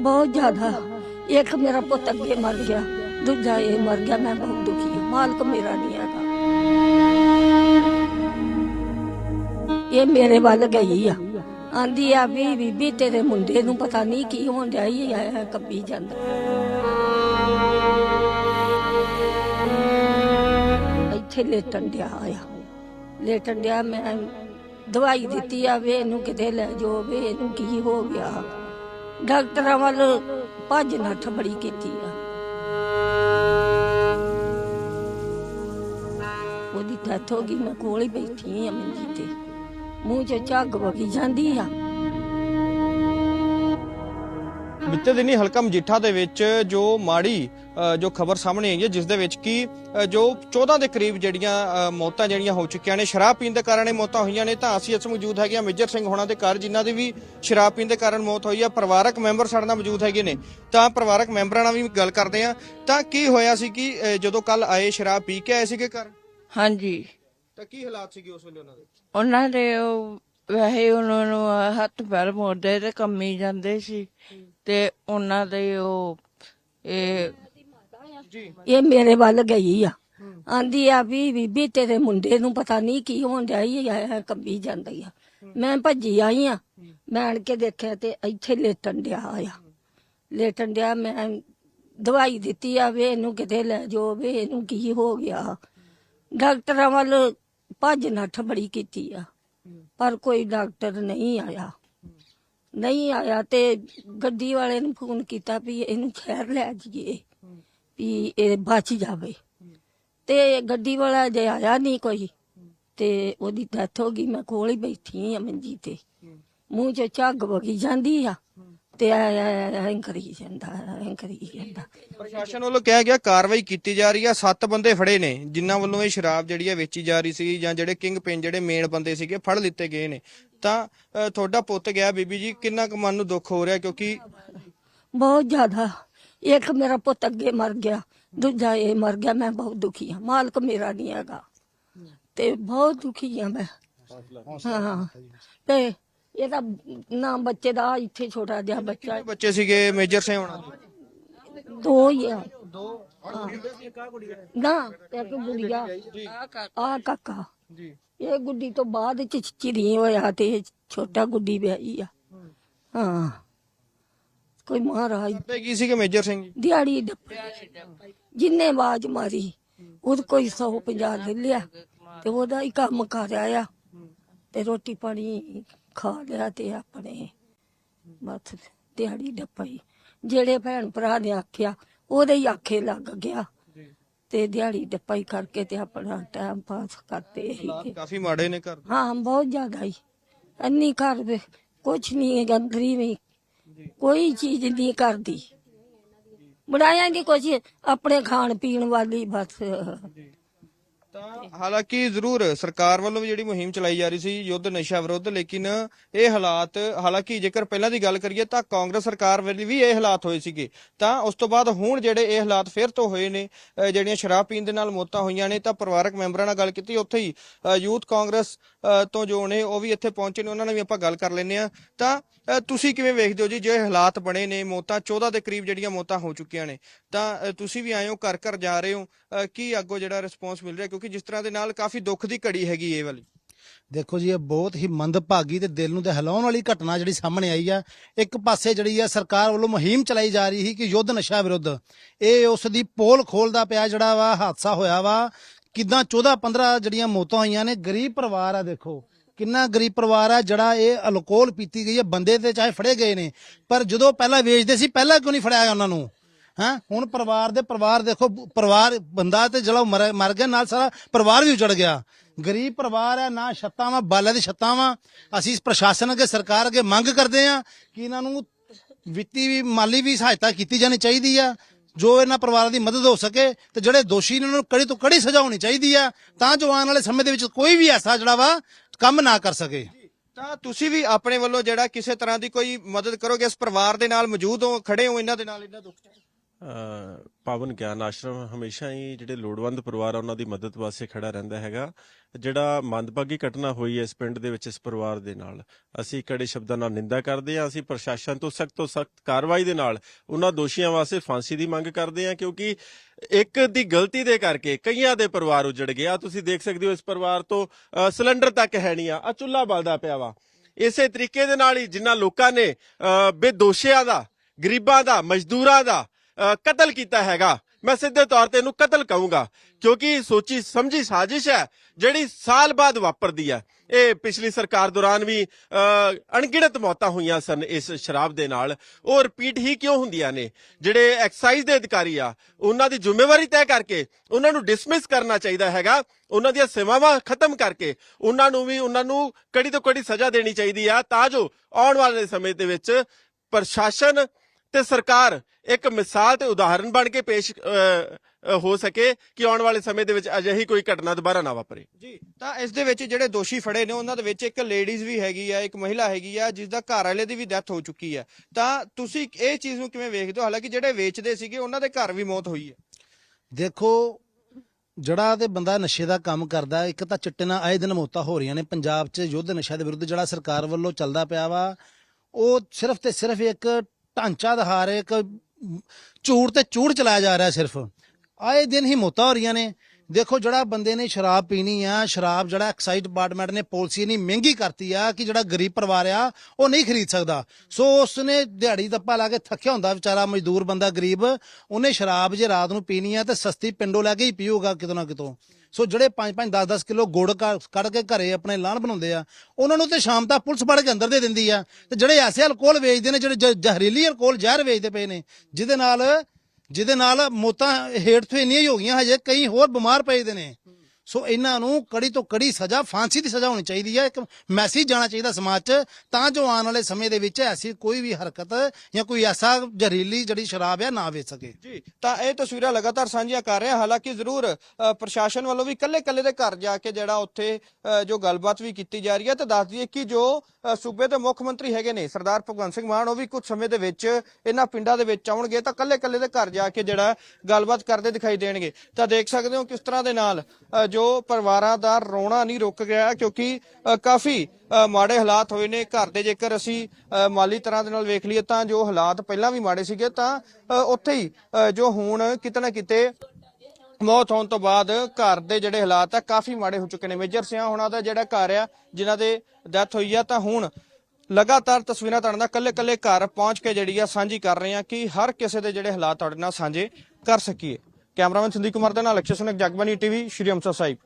ਬਹੁਤ ਜ਼ਿਆਦਾ। ਇੱਕ ਮੇਰਾ ਪੁੱਤ ਅੱਗੇ ਮਰ ਗਿਆ, ਦੂਜਾ ਇਹ ਮਰ ਗਿਆ, ਮੈਂ ਬਹੁਤ ਦੁਖੀ ਹਾਂ। ਮਾਲਕ ਮੇਰਾ ਨਹੀਂ ਹੈਗਾ। ਇਹ ਮੇਰੇ ਵੱਲ ਗਈ ਆ। ਆਂਦੀ ਆ, ਵੀ ਬੀਬੀ, ਤੇਰੇ ਮੁੰਡੇ ਨੂੰ ਪਤਾ ਨਹੀਂ ਕੀ ਹੋਣ ਡਿਆ ਇਹ ਆਇਆ ਕੱਪੀ ਜਾਂਦਾ। ਇੱਥੇ ਲੇਟਣ ਡਿਆ ਆ। ਲੇਟਣ ਡਿਆ, ਮੈਂ ਦਵਾਈ ਦਿੱਤੀ ਆ, ਵੇ ਇਹਨੂੰ ਕਿਤੇ ਲੈ ਜਾਓ, ਵੇ ਇਹਨੂੰ ਕੀ ਹੋ ਗਿਆ। ਡਾਕਟਰਾਂ ਵੱਲ ਭੱਜ ਨੱਠ ਬੜੀ ਕੀਤੀ ਆ। ਉਹਦੀ ਡੈਥ ਹੋ ਗਈ, ਮੈਂ ਕੋਲ ਹੀ ਬੈਠੀ ਆ ਮੰਜੀ ਤੇ ਮੂੰਹ 'ਚ ਝੱਗ ਵਗੀ ਜਾਂਦੀ ਆ। ਬੀਤੇ ਦਿਨੀ ਹਲਕਾ ਮਜੀਠਾ ਦੇ ਵਿੱਚ ਜੋ ਮਾੜੀ ਜੋ ਖਬਰ ਸਾਹਮਣੇ ਆਈ ਹੈ ਜਿਸ ਦੇ ਵਿੱਚ ਕਿ ਜੋ 14 ਦੇ ਕਰੀਬ ਜਿਹੜੀਆਂ ਮੌਤਾਂ ਜਿਹੜੀਆਂ ਹੋ ਚੁੱਕੀਆਂ ਨੇ ਸ਼ਰਾਬ ਪੀਣ ਦੇ ਕਾਰਨ ਇਹ ਮੌਤਾਂ ਹੋਈਆਂ ਨੇ ਤਾਂ ਅਸੀਂ ਇਸ ਮੌਜੂਦ ਹੈਗੇ ਆ ਮੇਜਰ ਸਿੰਘ ਹੋਣਾ ਦੇ ਘਰ ਜਿਨ੍ਹਾਂ ਦੀ ਵੀ ਸ਼ਰਾਬ ਪੀਣ ਦੇ ਕਾਰਨ ਮੌਤ ਹੋਈ ਆ ਪਰਿਵਾਰਕ ਮੈਂਬਰ ਸਾਡੇ ਨਾਲ ਮੌਜੂਦ ਹੈਗੇ ਨੇ। ਤਾਂ ਪਰਿਵਾਰਕ ਮੈਂਬਰਾਂ ਨਾਲ ਵੀ ਗੱਲ ਕਰਦੇ ਆ ਤਾਂ ਕੀ ਹੋਇਆ ਸੀ ਕਿ ਜਦੋਂ ਕੱਲ ਆਏ ਸ਼ਰਾਬ ਪੀ ਕੇ ਆਏ ਸੀਗੇ ਘਰ? ਹਾਂਜੀ। ਤਾਂ ਕੀ ਹਾਲਾਤ ਸੀਗੇ ਉਸ ਵੇਲੇ ਉਹਨਾਂ ਦੇ? ਉਹਨਾਂ ਦੇ ਉਹ ਵੈਸੇ ਉਹਨਾਂ ਨੂੰ ਹੱਥ ਪੈਰ ਮੋੜਦੇ ਤੇ ਕੰਮੀ ਜਾਂਦੇ ਸੀ। ਤੇ ਉਹਨਾਂ ਦੇ ਉਹ ਇਹ ਜੀ। ਇਹ ਮੇਰੇ ਵੱਲ ਗਈ ਆ। ਆਂਦੀ ਆ ਵੀ ਬੀਬੀ ਤੇਰੇ ਮੁੰਡੇ ਨੂੰ ਪਤਾ ਨਹੀਂ ਕੀ ਹੋਣ ਡਿਆ ਇਹ ਆਇਆ ਕੰਬੀ ਜਾਂਦੀ ਆ। ਮੈਂ ਭੱਜੀ ਆਈ ਆ ਮੈਂ ਆਣ ਕੇ ਦੇਖਿਆ ਤੇ ਇੱਥੇ ਲੇਟਣ ਡਿਆ ਆ। ਲੇਟਣ ਡਿਆ ਮੈਂ ਦਵਾਈ ਦਿੱਤੀ ਆ ਵੇ ਇਹਨੂੰ ਕਿਤੇ ਲੈ ਜਾਓ ਵੇ ਇਹਨੂੰ ਕੀ ਹੋ ਗਿਆ। ਡਾਕਟਰਾਂ ਵੱਲ ਭੱਜ ਨੱਠ ਬੜੀ ਕੀਤੀ ਆ। ਪਰ ਕੋਈ ਡਾਕਟਰ ਨਹੀਂ ਆਇਆ। ਨਹੀਂ ਆਇਆ ਤੇ ਗੱਡੀ ਵਾਲੇ ਨੂੰ ਫੋਨ ਕੀਤਾ ਵੀ ਇਹਨੂੰ ਖੈਰ ਲੈ ਜਾਈਏ, ਵੀ ਇਹ ਬਚ ਜਾਵੇ। ਤੇ ਗੱਡੀ ਵਾਲਾ ਜੇ ਆਇਆ ਨਹੀਂ ਕੋਈ, ਤੇ ਉਹਦੀ ਡੈਥ ਹੋ ਗਈ। ਮੈਂ ਕੋਲ ਹੀ ਬੈਠੀ ਆ ਮੰਜੀ ਤੇ ਮੂੰਹ 'ਚ ਝੱਗ ਵਗੀ ਜਾਂਦੀ ਆ। ਤੇ ਐ ਕਰੀ ਜਾਂਦਾ ਐ ਕਰੀ ਜਾਂਦਾ। ਪ੍ਰਸ਼ਾਸਨ ਵੱਲੋਂ ਕਿਹਾ ਗਿਆ ਕਾਰਵਾਈ ਕੀਤੀ ਜਾ ਰਹੀ ਆ ਸੱਤ ਬੰਦੇ ਫੜੇ ਨੇ ਜਿਨ੍ਹਾਂ ਵੱਲੋਂ ਇਹ ਸ਼ਰਾਬ ਜਿਹੜੀ ਹੈ ਵੇਚੀ ਜਾ ਰਹੀ ਸੀ ਜਾਂ ਜਿਹੜੇ ਕਿੰਗ ਪਿੰਨ ਜਿਹੜੇ ਮੇਨ ਬੰਦੇ ਸੀਗੇ ਫੜ ਲਿੱਤੇ ਗਏ ਨੇ। ਤਾਂ ਅ, ਤੁਹਾਡਾ ਪੁੱਤ ਗਿਆ ਬੀਬੀ ਜੀ ਕਿੰਨਾ ਕੁ ਮਨ ਨੂੰ ਦੁੱਖ ਹੋ ਰਿਹਾ? ਕਿਉਂਕਿ ਬਹੁਤ ਜ਼ਿਆਦਾ। ਇੱਕ ਮੇਰਾ ਪੁੱਤ ਅੱਗੇ ਮਰ ਗਿਆ ਦੂਜਾ ਇਹ ਮਰ ਗਿਆ ਮੈਂ ਬਹੁਤ ਦੁਖੀ ਹਾਂ। ਮਾਲਕ ਮੇਰਾ ਨਹੀਂ ਹੈਗਾ। ਤੇ ਬਹੁਤ ਦੁਖੀ ਹਾਂ ਮੈਂ। ਹਾਂ। ਤੇ ਇਹਦਾ ਨਾਮ ਬੱਚੇ ਦਾ ਇੱਥੇ ਛੋਟਾ ਜਿਹਾ ਬੱਚਾ ਕਿੰਨੇ ਬੱਚੇ ਸੀਗੇ ਮੇਜਰ ਸਿੰਘ ਹੋਣਾ ਦੇ? ਹੀ ਆ। ਦੋ। ਨਾ ਇੱਕ ਗੁੜੀਆ। ਆ ਕਾਕਾ। ਜੀ। ਇਹ ਗੁੱਡੀ ਤੋਂ ਬਾਅਦ ਚ ਚਿਰੀ ਹੋਇਆ ਤੇ ਇਹ ਛੋਟਾ ਗੁੱਡੀ ਵਿਆਹੀ ਆ। ਹਾਂ। ਕੋਈ ਮਹਾਰਾਜ ਤੇ ਕੀ ਸੀਗੇ ਮੇਜਰ ਸਿੰਘ ਜੀ? ਦਿਹਾੜੀ ਡੱਪੇ ਜਿੰਨੇ ਆਵਾਜ਼ ਮਾਰੀ ਉਹਦੇ ਕੋਈ 150 ਲੈ ਲਿਆ ਤੇ ਉਹਦਾ ਹੀ ਕੰਮ ਕਰ ਆਇਆ। ਤੇ ਰੋਟੀ ਪਾਣੀ ਖਾ ਲਿਆ ਤੇ ਆਪਣੇ ਬਸ ਦਿਹਾੜੀ ਡੱਪਈ। ਜਿਹੜੇ ਭੈਣ ਭਰਾ ਨੇ ਆਖਿਆ ਉਹਦੇ ਹੀ ਆਖੇ ਲੱਗ ਗਿਆ ਤੇ ਦਿਹਾੜੀ ਡੱਪਾਈ ਕਰਕੇ ਤੇ ਆਪਣਾ ਟਾਈਮ ਪਾਸ ਕਰਦੇ ਸੀ ਕਾਫੀ ਮਾੜੇ ਨੇ ਘਰ ਹਾਂ ਬਹੁਤ ਜ਼ਿਆਦਾ ਹੀ। ਅੰਨੀ ਘਰ ਦੇ ਕੁਛ ਨਹੀਂ ਹੈ ਅੰਦਰੀ ਵੀ ਕੋਈ ਚੀਜ਼ ਨਹੀਂ ਕਰਦੀ ਬਣਾਇਆ ਨਹੀਂ ਕੁਛ ਆਪਣੇ ਖਾਣ ਪੀਣ ਵਾਲੀ ਬਸ। ਤਾਂ ਹਾਲਾਂਕਿ ਜ਼ਰੂਰ ਸਰਕਾਰ ਵੱਲੋਂ ਵੀ ਜਿਹੜੀ ਮੁਹਿੰਮ ਚਲਾਈ ਜਾ ਰਹੀ ਸੀ, ਯੁੱਧ ਨਸ਼ਾ ਵਿਰੁੱਧ, ਲੇਕਿਨ ਇਹ ਹਾਲਾਤ, ਹਾਲਾਂਕਿ ਜੇਕਰ ਪਹਿਲਾਂ ਦੀ ਗੱਲ ਕਰੀਏ ਤਾਂ ਕਾਂਗਰਸ ਸਰਕਾਰ ਵੇਲੇ ਵੀ ਇਹ ਹਾਲਾਤ ਹੋਏ ਸੀਗੇ। ਤਾਂ ਉਸ ਤੋਂ ਬਾਅਦ ਹੁਣ ਜਿਹੜੇ ਇਹ ਹਾਲਾਤ ਫਿਰ ਤੋਂ ਹੋਏ ਨੇ ਜਿਹੜੀਆਂ ਸ਼ਰਾਬ ਪੀਣ ਦੇ ਨਾਲ ਮੌਤਾਂ ਹੋਈਆਂ ਨੇ, ਤਾਂ ਪਰਿਵਾਰਕ ਮੈਂਬਰਾਂ ਨਾਲ ਗੱਲ ਕੀਤੀ, ਉੱਥੇ ਹੀ ਯੂਥ ਕਾਂਗਰਸ ਤੋਂ ਜੋ ਨੇ ਉਹ ਵੀ ਇੱਥੇ ਪਹੁੰਚੇ ਨੇ, ਉਹਨਾਂ ਨਾਲ ਵੀ ਆਪਾਂ ਗੱਲ ਕਰ ਲੈਂਦੇ ਆ ਤਾਂ ਤੁਸੀਂ ਕਿਵੇਂ ਵੇਖਦੇ ਹੋ ਜੀ, ਜੇ ਹਾਲਾਤ ਬਣੇ ਨੇ, ਮੌਤਾਂ 14 ਦੇ ਕਰੀਬ ਜਿਹੜੀਆਂ ਮੌਤਾਂ ਹੋ ਚੁੱਕੀਆਂ ਨੇ, ਤਾਂ ਤੁਸੀਂ ਵੀ ਆਏ ਹੋ ਘਰ ਘਰ ਜਾ ਰਹੇ ਹੋ ਅਹ ਕੀ ਅੱਗੋਂ ਜਿਹੜਾ ਰਿਸਪੌਂਸ ਮਿਲ ਰਿਹਾ? ਕਿਉਂਕਿ ਜਿਸ ਤਰ੍ਹਾਂ ਦੇ ਨਾਲ ਕਾਫੀ ਦੁੱਖ ਦੀ ਘੜੀ ਹੈਗੀ ਇਹ ਵਾਲੀ। ਦੇਖੋ ਜੀ, ਇਹ ਬਹੁਤ ਹੀ ਮੰਦਭਾਗੀ ਤੇ ਦਿਲ ਨੂੰ ਤੇ ਹਿਲਾਉਣ ਵਾਲੀ ਘਟਨਾ ਜਿਹੜੀ ਸਾਹਮਣੇ ਆਈ ਆ। ਇੱਕ ਪਾਸੇ ਜਿਹੜੀ ਆ ਸਰਕਾਰ ਵੱਲੋਂ ਮੁਹਿੰਮ ਚਲਾਈ ਜਾ ਰਹੀ ਸੀ ਕਿ ਯੁੱਧ ਨਸ਼ਾ ਵਿਰੁੱਧ। ਇਹ ਉਸ ਦੀ ਪੋਲ ਖੋਲਦਾ ਪਿਆ ਜਿਹੜਾ ਵਾ, ਹਾਦਸਾ ਹੋਇਆ ਵਾ। ਕਿਦਾਂ 14 15 ਜਿਹੜੀਆਂ ਮੌਤਾਂ ਹੋਈਆਂ ਨੇ, ਗਰੀਬ ਪਰਿਵਾਰ ਆ ਦੇਖੋ। ਕਿੰਨਾ ਗਰੀਬ ਪਰਿਵਾਰ ਆ ਜਿਹੜਾ ਇਹ ਅਲਕੋਹਲ ਪੀਤੀ ਗਈ ਹੈ ਬੰਦੇ ਤੇ ਚਾਹੇ ਫੜੇ ਗਏ ਨੇ। ਪਰ ਜਦੋਂ ਪਹਿਲਾਂ ਵੇਚਦੇ ਸੀ, ਪਹਿਲਾਂ ਕਿਉਂ ਨਹੀਂ ਫੜਿਆ ਉਹਨਾਂ ਨੂੰ? ਹਾਂ? ਹੁਣ ਪਰਿਵਾਰ ਦੇ ਪਰਿਵਾਰ ਦੇਖੋ ਪਰਿਵਾਰ, ਬੰਦਾ ਤੇ ਜਿਹੜਾ ਮਰ ਗਿਆ, ਨਾਲ ਸਾਰਾ ਪਰਿਵਾਰ ਵੀ ਉਜੜ ਗਿਆ। ਗਰੀਬ ਪਰਿਵਾਰ ਹੈ ਨਾ ਛੱਤਾਂ ਵਾ, ਬਾਲਿਆਂ ਦੀ ਛੱਤਾਂ ਵਾ। ਅਸੀਂ ਪ੍ਰਸ਼ਾਸਨ ਅੱਗੇ, ਸਰਕਾਰ ਅੱਗੇ ਮੰਗ ਕਰਦੇ ਆ ਕਿ ਇਹਨਾਂ ਨੂੰ ਵਿੱਤੀ ਵੀ, ਮਾਲੀ ਵੀ ਸਹਾਇਤਾ ਕੀਤੀ ਜਾਣੀ ਚਾਹੀਦੀ ਆ। ਜੋ ਇਹਨਾਂ ਪਰਿਵਾਰਾਂ ਦੀ ਮਦਦ ਹੋ ਸਕੇ ਤੇ ਜਿਹੜੇ ਦੋਸ਼ੀ ਨੇ ਉਹਨਾਂ ਨੂੰ ਕੜੀ ਤੋਂ ਕੜੀ ਸਜ਼ਾ ਹੋਣੀ ਚਾਹੀਦੀ ਆ, ਤਾਂ ਜੋ ਆਉਣ ਵਾਲੇ ਸਮੇਂ ਦੇ ਵਿੱਚ ਕੋਈ ਵੀ ਐਸਾ ਜਿਹੜਾ ਵਾ ਕੰਮ ਨਾ ਕਰ ਸਕੇ। ਤਾਂ ਤੁਸੀਂ ਵੀ ਆਪਣੇ ਵੱਲੋਂ ਜਿਹੜਾ ਕਿਸੇ ਤਰ੍ਹਾਂ ਦੀ ਕੋਈ ਮਦਦ ਕਰੋਗੇ, ਇਸ ਪਰਿਵਾਰ ਦੇ ਨਾਲ ਮੌਜੂਦ ਹੋ, ਖੜੇ ਹੋ, ਇਹਨਾਂ ਦੇ ਨਾਲ ਇਹਨਾਂ ਦੁੱਖ ਪਾਵਨ ਗਿਆਨ ਆਸ਼ਰਮ ਹਮੇਸ਼ਾ ਹੀ ਜਿਹੜੇ ਲੋੜਵੰਦ ਪਰਿਵਾਰ ਆ, ਉਹਨਾਂ ਦੀ ਮਦਦ ਵਾਸਤੇ ਖੜਾ ਰਹਿੰਦਾ ਹੈਗਾ। ਜਿਹੜਾ ਮੰਦਭਾਗੀ ਘਟਨਾ ਹੋਈ ਹੈ ਇਸ ਪਿੰਡ ਦੇ ਵਿੱਚ, ਇਸ ਪਰਿਵਾਰ ਦੇ ਨਾਲ, ਅਸੀਂ ਕੜੇ ਸ਼ਬਦਾਂ ਨਾਲ ਨਿੰਦਾ ਕਰਦੇ ਹਾਂ? ਅਸੀਂ ਪ੍ਰਸ਼ਾਸਨ ਤੋਂ ਸਖਤ ਤੋਂ ਸਖਤ ਕਾਰਵਾਈ ਦੇ ਨਾਲ ਉਹਨਾਂ ਦੋਸ਼ੀਆਂ ਵਾਸਤੇ ਫਾਂਸੀ ਦੀ ਮੰਗ ਕਰਦੇ ਹਾਂ, ਕਿਉਂਕਿ ਇੱਕ ਦੀ ਗਲਤੀ ਦੇ ਕਰਕੇ ਕਈਆਂ ਦੇ ਪਰਿਵਾਰ ਉਜੜ ਗਿਆ ਤੁਸੀਂ ਦੇਖ ਸਕਦੇ ਹੋ ਇਸ ਪਰਿਵਾਰ ਤੋਂ ਸਿਲੰਡਰ ਤੱਕ ਹੈ ਨਹੀਂ ਆ। ਚੁੱਲ੍ਹਾ ਬਲਦਾ ਪਿਆ ਵਾ। ਇਸੇ ਤਰੀਕੇ ਦੇ ਨਾਲ ਹੀ ਜਿਨ੍ਹਾਂ ਲੋਕਾਂ ਨੇ ਬੇਦੋਸ਼ਿਆਂ ਦਾ, ਗਰੀਬਾਂ ਦਾ, ਮਜ਼ਦੂਰਾਂ ਦਾ ਕਤਲ ਕੀਤਾ ਹੈਗਾ। ਮੈਂ ਸਿੱਧੇ ਤੌਰ ਤੇ ਇਹਨੂੰ ਕਤਲ ਕਹੂੰਗਾ, ਕਿਉਂਕਿ ਸੋਚੀ ਸਮਝੀ ਸਾਜ਼ਿਸ਼ ਹੈ, ਜਿਹੜੀ ਸਾਲ ਬਾਅਦ ਵਾਪਰਦੀ ਹੈ। ਇਹ ਪਿਛਲੀ ਸਰਕਾਰ ਦੌਰਾਨ ਵੀ ਅਣਗਿਣਤ ਮੌਤਾਂ ਹੋਈਆਂ ਸਨ ਇਸ ਸ਼ਰਾਬ ਦੇ ਨਾਲ। ਉਹ ਰਿਪੀਟ ਹੀ ਕਿਉਂ ਹੁੰਦੀਆਂ ਨੇ? ਜਿਹੜੇ ਐਕਸਾਈਜ਼ ਦੇ ਅਧਿਕਾਰੀ ਆ, ਉਹਨਾਂ ਦੀ ਜ਼ਿੰਮੇਵਾਰੀ ਤੈਅ ਕਰਕੇ, ਉਹਨਾਂ ਨੂੰ ਡਿਸਮਿਸ ਕਰਨਾ ਚਾਹੀਦਾ ਹੈਗਾ। ਉਹਨਾਂ ਦੀਆਂ ਸੇਵਾਵਾਂ ਖਤਮ ਕਰਕੇ, ਉਹਨਾਂ ਨੂੰ ਵੀ, ਉਹਨਾਂ ਨੂੰ ਕੜੀ ਤੋਂ ਕੜੀ ਸਜ਼ਾ ਦੇਣੀ ਚਾਹੀਦੀ ਆ, ਤਾਂ ਜੋ ਆਉਣ ਵਾਲੇ ਸਮੇਂ ਦੇ ਵਿੱਚ ਪ੍ਰਸ਼ਾਸਨ ਤੇ ਸਰਕਾਰ ਇੱਕ ਮਿਸਾਲ ਤੇ ਉਦਾਹਰਣ ਬਣ ਕੇ ਪੇਸ਼ ਹੋ ਸਕੇ ਕਿ ਆਉਣ ਵਾਲੇ ਸਮੇਂ ਦੇ ਵਿੱਚ ਅਜਿਹੀ ਕੋਈ ਘਟਨਾ ਦੁਬਾਰਾ ਨਾ ਵਾਪਰੇ। ਜੀ ਤਾਂ ਇਸ ਦੇ ਵਿੱਚ ਜਿਹੜੇ ਦੋਸ਼ੀ ਫੜੇ ਨੇ ਉਹਨਾਂ ਦੇ ਵਿੱਚ ਇੱਕ ਲੇਡੀਜ਼ ਵੀ ਹੈਗੀ ਆ ਇੱਕ ਮਹਿਲਾ ਹੈਗੀ ਆ ਜਿਸ ਦਾ ਘਰ ਵਾਲੇ ਦੀ ਵੀ ਡੈਥ ਹੋ ਚੁੱਕੀ ਹੈ ਤਾਂ ਤੁਸੀਂ ਇਹ ਚੀਜ਼ ਨੂੰ ਕਿਵੇਂ ਵੇਖਦੇ ਹੋ? ਹਾਲਾਂਕਿ ਜਿਹੜੇ ਵੇਚਦੇ ਸੀਗੇ ਉਹਨਾਂ ਦੇ ਘਰ ਵੀ ਮੌਤ ਹੋਈ ਹੈ ਦੇਖੋ ਜਿਹੜਾ ਤੇ ਬੰਦਾ ਨਸ਼ੇ ਦਾ ਕੰਮ ਕਰਦਾ ਇੱਕ ਤਾਂ ਚਿੱਟੇ ਨਾਲ ਆਏ ਦਿਨ ਮੌਤਾਂ ਹੋ ਰਹੀਆਂ ਨੇ ਪੰਜਾਬ 'ਚ ਯੁੱਧ ਨਸ਼ਾ ਦੇ ਵਿਰੁੱਧ ਜਿਹੜਾ ਸਰਕਾਰ ਵੱਲੋਂ ਚੱਲਦਾ ਪਿਆ ਵਾ ਉਹ ਸਿਰਫ ਤੇ ਸਿਰਫ ਇੱਕ ਢਾਂਚਾ ਦਿਖਾ ਰਿਹਾ ਇੱਕ ਝੂਠ ਤੇ ਝੂਠ ਚਲਾਇਆ ਜਾ ਰਿਹਾ ਸਿਰਫ। ਆਏ ਦਿਨ ਹੀ ਮੌਤਾਂ ਹੋ ਰਹੀਆਂ ਨੇ। ਦੇਖੋ, ਜਿਹੜਾ ਬੰਦੇ ਨੇ ਸ਼ਰਾਬ ਪੀਣੀ ਆ, ਸ਼ਰਾਬ ਜਿਹੜਾ ਐਕਸਾਈਜ਼ ਡਿਪਾਰਟਮੈਂਟ ਨੇ ਪਾਲਿਸੀ ਨਹੀਂ ਮਹਿੰਗੀ ਕਰਤੀ ਆ ਕਿ ਜਿਹੜਾ ਗਰੀਬ ਪਰਿਵਾਰ ਆ, ਉਹ ਨਹੀਂ ਖਰੀਦ ਸਕਦਾ। ਸੋ ਉਸ ਨੇ ਦਿਹਾੜੀ ਦੱਪਾ ਲਾ ਕੇ ਥੱਕਿਆ ਹੁੰਦਾ ਵਿਚਾਰਾ, ਮਜ਼ਦੂਰ ਬੰਦਾ ਗਰੀਬ, ਉਹਨੇ ਸ਼ਰਾਬ ਜੇ ਰਾਤ ਨੂੰ ਪੀਣੀ ਆ ਤੇ ਸਸਤੀ ਪਿੰਡੋਂ ਲੈ ਕੇ ਹੀ ਪੀਊਗਾ ਕਿਤੋਂ ਨਾ ਕਿਤੋਂ। ਸੋ ਜਿਹੜੇ 5-5 10-10 ਕਿਲੋ ਗੁੜ ਕ- ਕੱਢ ਕੇ ਘਰੇ ਆਪਣੇ ਲਾਣ ਬਣਾਉਂਦੇ ਆ, ਉਹਨਾਂ ਨੂੰ ਤੇ ਸ਼ਾਮ ਤੱਕ ਪੁਲਿਸ ਫੜ ਕੇ ਅੰਦਰ ਦੇ ਦਿੰਦੀ ਆ। ਤੇ ਜਿਹੜੇ ਐਸੇ ਅਲਕੋਹਲ ਵੇਚਦੇ ਨੇ, ਜਿਹੜੇ ਜ- ਜ਼ਹਿਰੀਲੀ ਅਲਕੋਹਲ ਜ਼ਹਿਰ ਵੇਚਦੇ ਪਏ ਨੇ, ਜਿਹਦੇ ਨਾਲ ਜਿਹਦੇ ਨਾਲ ਮੌਤਾਂ ਹੇਠ ਤੋਂ ਇੰਨੀਆਂ ਹੀ ਹੋ ਗਈਆਂ, ਹਜੇ ਕਈ ਹੋਰ ਬਿਮਾਰ ਪਏ ਦੇ ਨੇ। ਸੋ ਇਹਨਾਂ ਨੂੰ ਕੜੀ ਤੋਂ ਕੜੀ ਸਜ਼ਾ, ਫਾਂਸੀ ਦੀ ਸਜ਼ਾ ਹੋਣੀ ਚਾਹੀਦੀ ਹੈ। ਇੱਕ ਮੈਸੇਜ ਜਾਣਾ ਚਾਹੀਦਾ ਸਮਾਜ 'ਚ, ਤਾਂ ਜੋ ਆਉਣ ਵਾਲੇ ਸਮੇਂ ਦੇ ਵਿੱਚ ਐਸੀ ਕੋਈ ਵੀ ਹਰਕਤ ਜਾਂ ਕੋਈ ਐਸਾ ਜ਼ਹਿਰੀਲੀ ਜਿਹੜੀ ਸ਼ਰਾਬ ਹੈ ਨਾ ਵੇਚ ਸਕੇ। ਜੀ, ਤਾਂ ਇਹ ਤਸਵੀਰਾਂ ਲਗਾਤਾਰ ਸਾਂਝੀਆਂ ਕਰ ਰਹੇ। ਹਾਂ ਹਾਲਾਂਕਿ ਜ਼ਰੂਰ ਪ੍ਰਸ਼ਾਸਨ ਵੱਲੋਂ ਵੀ ਕੱਲੇ-ਕੱਲੇ ਦੇ ਘਰ ਜਾ ਕੇ ਜਿਹੜਾ ਉੱਥੇ ਜੋ ਗੱਲਬਾਤ ਵੀ ਕੀਤੀ ਜਾ ਰਹੀ ਹੈ, ਤਾਂ ਦੱਸ ਦਈਏ ਕਿ ਜੋ ਸੂਬੇ ਦੇ ਮੁੱਖ ਮੰਤਰੀ ਹੈਗੇ ਨੇ, ਸਰਦਾਰ ਭਗਵੰਤ ਸਿੰਘ ਮਾਨ, ਉਹ ਵੀ ਕੁਝ ਸਮੇਂ ਦੇ ਵਿੱਚ ਇਹਨਾਂ ਪਿੰਡਾਂ ਦੇ ਵਿੱਚ ਆਉਣਗੇ, ਤਾਂ ਕੱਲੇ-ਕੱਲੇ ਦੇ ਘਰ ਜਾ ਕੇ ਜਿਹੜਾ ਗੱਲਬਾਤ ਕਰਦੇ ਦਿਖਾਈ ਦੇਣਗੇ। ਤਾਂ ਦੇਖ ਸਕਦੇ ਹੋ ਕਿਸ ਤਰ੍ਹਾਂ ਦੇ ਨਾਲ ਜੋ ਜੋ ਪਰਿਵਾਰਾਂ ਦਾ ਰੋਣਾ ਨਹੀਂ ਰੁਕ ਗਿਆ ਕਿਉਂਕਿ ਕਾਫੀ ਮਾੜੇ ਹਾਲਾਤ ਹੋਏ ਨੇ ਘਰ ਦੇ ਜੇਕਰ ਅਸੀਂ ਮਾਲੀ ਤਰ੍ਹਾਂ ਦੇ ਨਾਲ ਵੇਖ ਲਈਏ ਤਾਂ ਜੋ ਹਾਲਾਤ ਪਹਿਲਾਂ ਵੀ ਮਾੜੇ ਸੀਗੇ ਤਾਂ ਉੱਥੇ ਹੀ ਜੋ ਹੁਣ ਕਿਤੇ ਨਾ ਕਿਤੇ ਮੌਤ ਹੋਣ ਤੋਂ ਬਾਅਦ ਘਰ ਦੇ ਜਿਹੜੇ ਹਾਲਾਤ ਆ ਕਾਫੀ ਮਾੜੇ ਹੋ ਚੁੱਕੇ ਨੇ। ਮੇਜਰ ਸਿਆਂ ਹੁਣਾਂ ਦਾ ਜਿਹੜਾ ਘਰ ਆ, ਜਿਨ੍ਹਾਂ ਦੇ ਡੈਥ ਹੋਈ ਆ ਤਾਂ ਹੁਣ ਲਗਾਤਾਰ ਤਸਵੀਰਾਂ ਤੁਹਾਡੇ ਨਾਲ ਕੱਲੇ ਕੱਲੇ ਘਰ ਪਹੁੰਚ ਕੇ ਜਿਹੜੀ ਆ ਸਾਂਝੀ ਕਰ ਰਹੇ ਆ ਕਿ ਹਰ ਕਿਸੇ ਦੇ ਜਿਹੜੇ ਹਾਲਾਤ ਤੁਹਾਡੇ ਨਾਲ ਸਾਂਝੇ ਕਰ ਸਕੀਏ। ਕੈਮਰਾਮੈਨ ਸੰਦੀਪ ਕੁਮਾਰ ਦੇ ਨਾਲ ਅਕਸ਼ੇ ਸੁਨਕ ਜਗਬਾਨੀ ਟੀਵੀ ਸ਼੍ਰੀ ਅੰਮ੍ਰਿਤਸਰ ਸਾਹਿਬ।